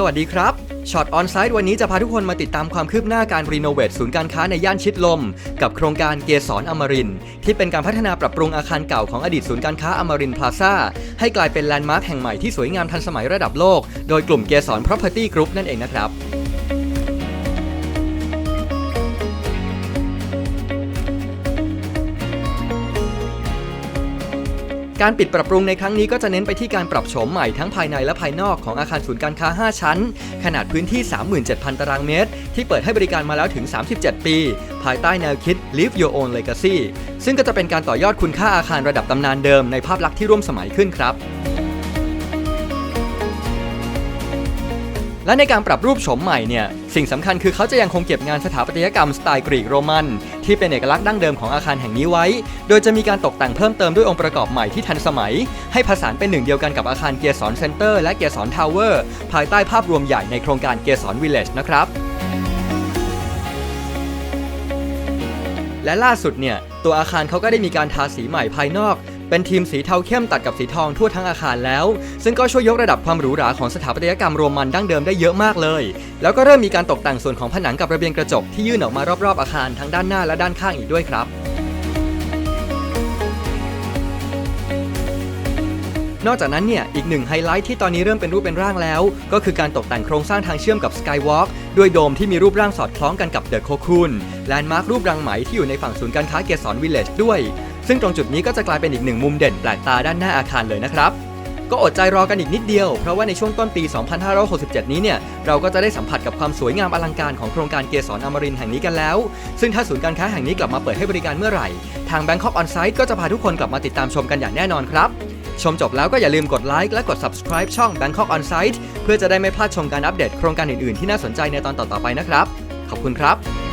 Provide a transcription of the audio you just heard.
สวัสดีครับช็อตออนไซต์วันนี้จะพาทุกคนมาติดตามความคืบหน้าการรีโนเวทศูนย์การค้าในย่านชิดลม กับโครงการเกสรอมรินที่เป็นการพัฒนาปรับปรุงอาคารเก่าของอดีตศูนย์การค้าอมรินพลาซ่าให้กลายเป็นแลนด์มาร์คแห่งใหม่ที่สวยงามทันสมัยระดับโลก โดยกลุ่มเกสร Property Group นั่นเองนะครับ การปิดปรับปรุงในครั้งนี้ก็จะเน้นไปที่การปรับโฉมใหม่ทั้งภายในและภายนอกของอาคารศูนย์การค้า 5 ชั้น ขนาดพื้นที่ 37,000 ตารางเมตร ที่เปิดให้บริการมาแล้วถึง 37 ปี ภายใต้แนวคิด Live Your Own Legacy ซึ่งก็จะเป็นการต่อยอดคุณค่าอาคารระดับตำนานเดิมในภาพลักษณ์ที่ร่วมสมัยขึ้นครับ และในการปรับรูปโฉมใหม่เนี่ยสิ่งสำคัญคือเขาจะยังคงเก็บงานสถาปัตยกรรมสไตล์กรีกโรมัน ที่เป็นเอกลักษณ์ดั้งเดิมของอาคารแห่งนี้ไว้ โดยจะมีการตกแต่งเพิ่มเติมด้วยองค์ประกอบใหม่ที่ทันสมัย ให้ผสานเป็นหนึ่งเดียวกันกับอาคารเกียร์สอนเซ็นเตอร์และเกียร์สอนทาวเวอร์ภายใต้ภาพรวมใหญ่ในโครงการเกียร์สอนวิลเลจนะครับและล่าสุดเนี่ยตัวอาคารเขาก็ได้มีการทาสีใหม่ภายนอก เป็นทีมสีเทาเข้มตัดกับสีทองทั่วทั้งอาคารแล้ว ซึ่งก็ช่วยยกระดับความหรูหราของสถาปัตยกรรมโรมันดั้งเดิมได้เยอะมากเลย แล้วก็เริ่มมีการตกแต่งส่วนของผนังกับระเบียงกระจกที่ยื่นออกมารอบๆอาคารทั้งด้านหน้าและด้านข้างอีกด้วยครับนอกจากนั้นเนี่ย อีกหนึ่งไฮไลท์ที่ตอนนี้เริ่มเป็นรูปเป็นร่างแล้ว ก็คือการตกแต่งโครงสร้างทางเชื่อมกับ Skywalk ด้วยโดมที่มีรูปร่างสอดคล้องกันกับเดอะโคคูนแลนด์มาร์ครูปรังไหมที่อยู่ในฝั่งศูนย์การค้าเกสรวิลเลจด้วย ซึ่งตรงจุดนี้ก็จะกลายเป็นอีกหนึ่งมุมเด่นแปลกตาด้านหน้าอาคารเลยนะครับ ก็อดใจรอกันอีกนิดเดียว เพราะว่าในช่วงต้นปี 2567 นี้เนี่ย เราก็จะได้สัมผัสกับความสวยงามอลังการของโครงการเกสรอมรินแห่งนี้กันแล้ว ซึ่งถ้าศูนย์การค้าแห่งนี้กลับมาเปิดให้บริการเมื่อไหร่ ทาง Bangkok On Site ก็จะพาทุกคนกลับมาติดตามชมกันอย่างแน่นอนครับชมจบแล้วก็อย่าลืมกดไลค์และกด subscribe ช่อง Bangkok On Site เพื่อจะได้ไม่พลาดชมการอัปเดตโครงการอื่น ๆ ที่น่าสนใจในตอนต่อๆไปนะครับ ขอบคุณครับ